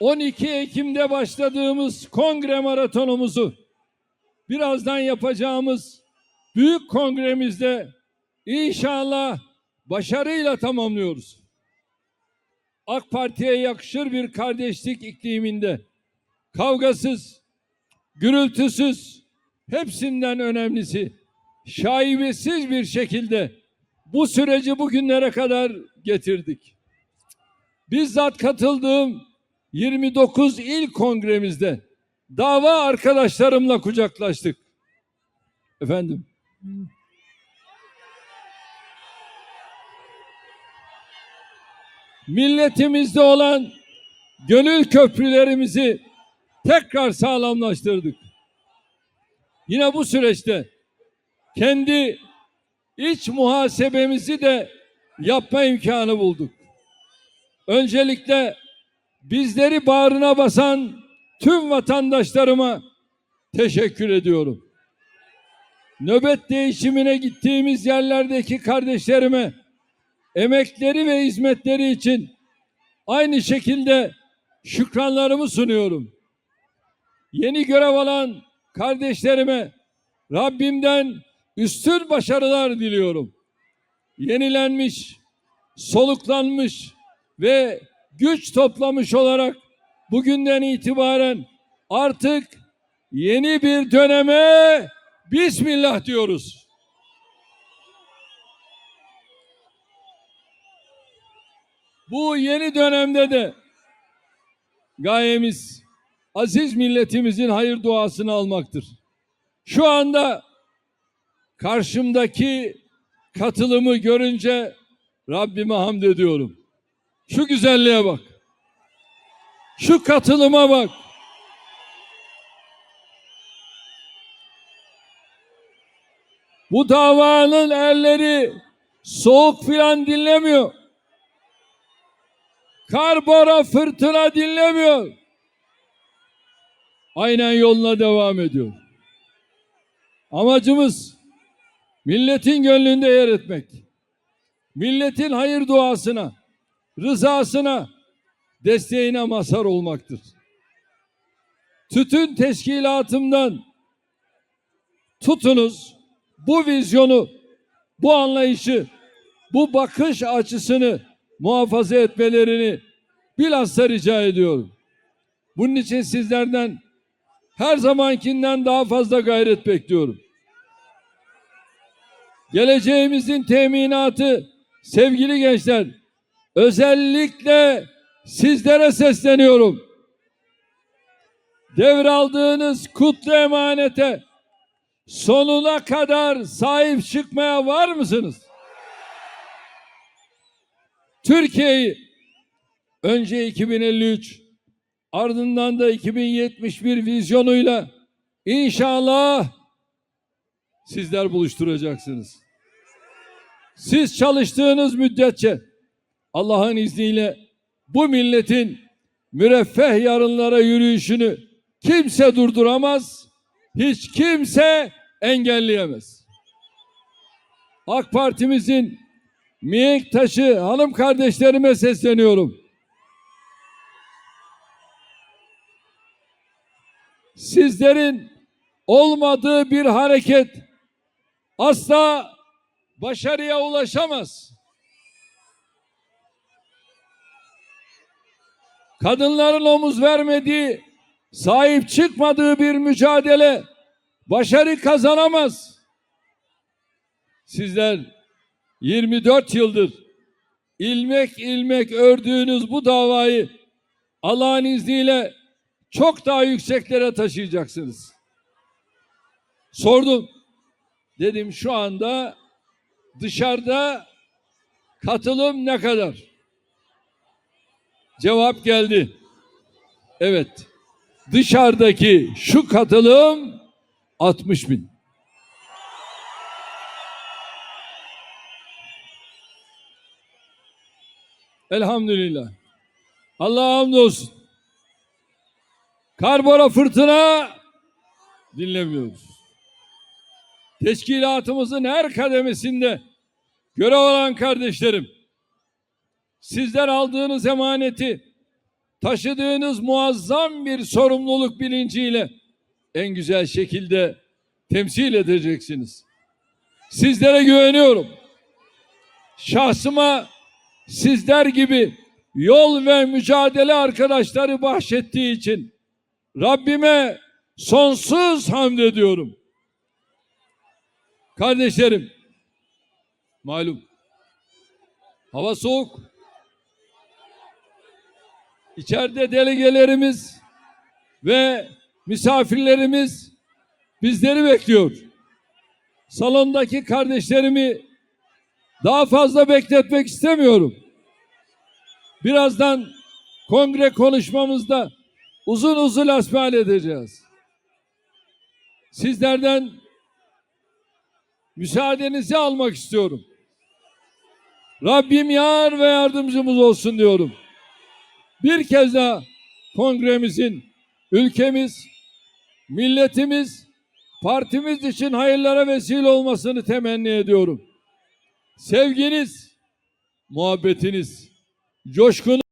12 Ekim'de başladığımız kongre maratonumuzu birazdan yapacağımız büyük kongremizde inşallah başarıyla tamamlıyoruz. AK Parti'ye yakışır bir kardeşlik ikliminde kavgasız, gürültüsüz, hepsinden önemlisi şaibesiz bir şekilde bu süreci bugünlere kadar getirdik. Bizzat katıldığım 29 il kongremizde dava arkadaşlarımla kucaklaştık. Efendim. Milletimizde olan gönül köprülerimizi tekrar sağlamlaştırdık. Yine bu süreçte kendi iç muhasebemizi de yapma imkanı bulduk. Öncelikle bizleri bağrına basan tüm vatandaşlarıma teşekkür ediyorum. Nöbet değişimine gittiğimiz yerlerdeki kardeşlerime emekleri ve hizmetleri için aynı şekilde şükranlarımı sunuyorum. Yeni görev alan kardeşlerime Rabbimden üstün başarılar diliyorum. Yenilenmiş, soluklanmış ve güç toplamış olarak bugünden itibaren artık yeni bir döneme Bismillah diyoruz. Bu yeni dönemde de gayemiz aziz milletimizin hayır duasını almaktır. Şu anda karşımdaki katılımı görünce Rabbime hamd ediyorum. Şu güzelliğe bak. Şu katılıma bak. Bu davanın erleri soğuk filan dinlemiyor. Karbora fırtına dinlemiyor. Aynen yoluna devam ediyor. Amacımız milletin gönlünde yer etmek. Milletin hayır duasına, rızasına, desteğine mazhar olmaktır. Tütün teşkilatımdan tutunuz bu vizyonu, bu anlayışı, bu bakış açısını muhafaza etmelerini bilhassa rica ediyorum. Bunun için sizlerden her zamankinden daha fazla gayret bekliyorum. Geleceğimizin teminatı sevgili gençler özellikle sizlere sesleniyorum. Devraldığınız kutlu emanete sonuna kadar sahip çıkmaya var mısınız? Türkiye'yi önce 2053 ardından da 2071 vizyonuyla inşallah sizler buluşturacaksınız. Siz çalıştığınız müddetçe Allah'ın izniyle bu milletin müreffeh yarınlara yürüyüşünü kimse durduramaz, hiç kimse engelleyemez. AK Parti'mizin mihenk taşı hanım kardeşlerime sesleniyorum. Sizlerin olmadığı bir hareket asla başarıya ulaşamaz. Kadınların omuz vermediği, sahip çıkmadığı bir mücadele başarı kazanamaz. Sizler 24 yıldır ilmek ilmek ördüğünüz bu davayı Allah'ın izniyle çok daha yükseklere taşıyacaksınız. Sordum. Dedim şu anda dışarıda katılım ne kadar? Cevap geldi. Evet. Dışarıdaki şu katılım 60 bin. Elhamdülillah. Allah'a hamdolsun. Karbora fırtına dinlemiyoruz. Teşkilatımızın her kademesinde görev alan kardeşlerim, sizler aldığınız emaneti taşıdığınız muazzam bir sorumluluk bilinciyle en güzel şekilde temsil edeceksiniz. Sizlere güveniyorum. Şahsıma sizler gibi yol ve mücadele arkadaşları bahşettiği için Rabbime sonsuz hamd ediyorum. Kardeşlerim, malum hava soğuk. İçeride delegelerimiz ve misafirlerimiz bizleri bekliyor. Salondaki kardeşlerimi daha fazla bekletmek istemiyorum. Birazdan kongre konuşmamızda uzun uzun asmal edeceğiz. Sizlerden müsaadenizi almak istiyorum. Rabbim yar ve yardımcımız olsun diyorum. Bir kez daha kongremizin ülkemiz, milletimiz, partimiz için hayırlara vesile olmasını temenni ediyorum. Sevginiz, muhabbetiniz, coşkunuz